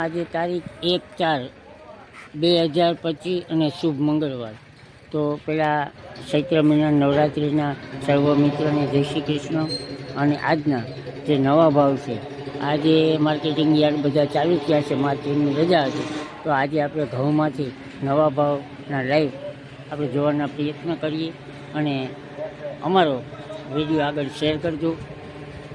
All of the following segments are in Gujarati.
આજે તારીખ એક ચાર બે હજાર પચીસ અને શુભ મંગળવાર. તો પેલા ચૈત્ર મહિના નવરાત્રિના સર્વ મિત્રોને જય શ્રી કૃષ્ણ અને આજના જે નવા ભાવ છે, આજે માર્કેટિંગ યાર્ડ બધા ચાલુ થયા છે માર્કેટની રજા હતી. તો આજે આપણે ઘઉંમાંથી નવા ભાવના લાઈવ આપણે જોવાના પ્રયત્ન કરીએ અને અમારો વીડિયો આગળ શેર કરજો.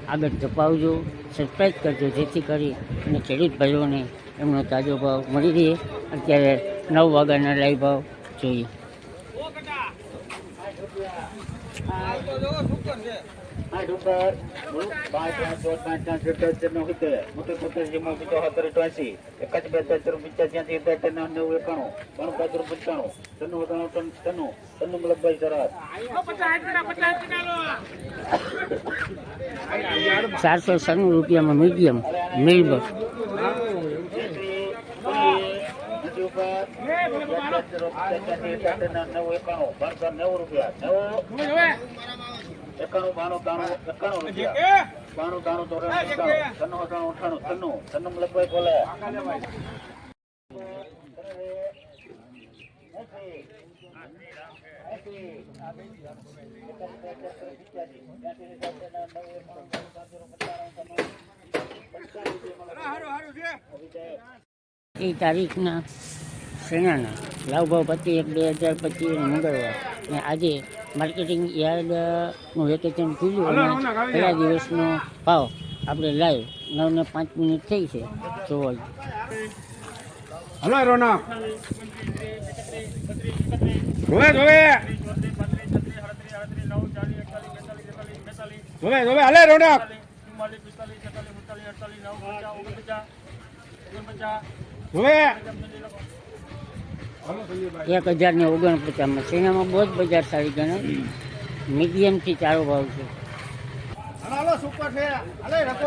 આગળ ધપાવજો સબસ્ક્રાઈબ કરજો જેથી કરી અને ખેડૂત ભાઈઓને એમનો તાજો ભાવ મળી રહે અત્યારે નવ વાગ્યાના લાઈવ ભાવ જોઈએ પચાસ ચારસો સન્નું રૂપિયામાં મીડિયમ મિલબર એકાણું બાણું ત્રાણું એકાણું રૂપિયા બાણું એકાણું ત્રણું અઠાણું અઠાણું ત્રણું ત્રણું મલકભાઈ બોલે એ તારીખના સેનાના લાવભાવ પચીસ એક બે હજાર પચીસ મંગળવાર અને આજે માર્કેટિંગ યાર્ડનું વેકેશન ખુલ્યું અને પહેલા દિવસનો ભાવ. આપણે લાઈવ નવ ને પાંચ મિનિટ થઈ છે. જોવો હલો રોના જોવે જોવે જોવે જોવે હલે રોનક જોવે એક હજાર ને ઓગણપચાસમાં સિનેમા બહુ જ બજાર સારી ગણે. મીડિયમથી ચારો ભાવ છે. હલો સુપર છે. હલે રકો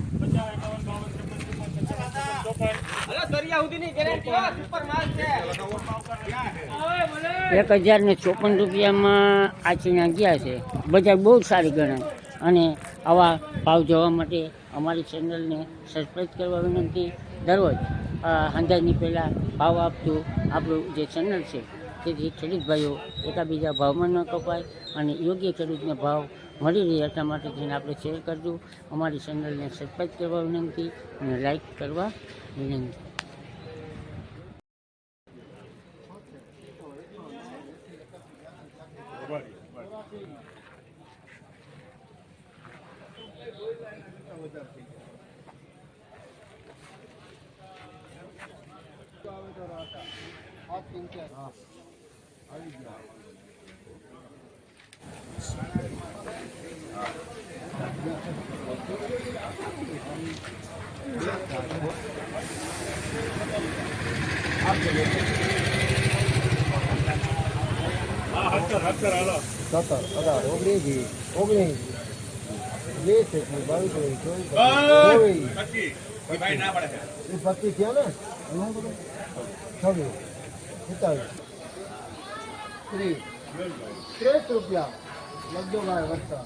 એક હજાર ને ચોપન રૂપિયામાં આચીના ગયા છે. બજાર બહુ સારી ગણાય. અને આવા ભાવ જોવા માટે અમારી ચેનલને સબસ્ક્રાઈબ કરવા વિનંતી. દરરોજ અંદાજની પહેલાં ભાવ આપતું આપણું જે ચેનલ છે તેથી ખેડૂત ભાઈઓ એકાબીજા ભાવમાં ન કપાય અને યોગ્ય ખેડૂતને ભાવ મળી રહે એટલા માટે થઈને આપણે શેર કરજો. અમારી ચેનલને સબસ્ક્રાઈબ કરવા વિનંતી અને લાઈક કરવા વિનંતી. સત્તર અઢાર ઓગણીસ ઓગણીસ વીસ એકવીસ બાવીસ ચોવીસ એ પચીસ થયા ને છવ્વીસ સત્તાવીસ ત્રીસ. ત્રીસ રૂપિયા. વધતા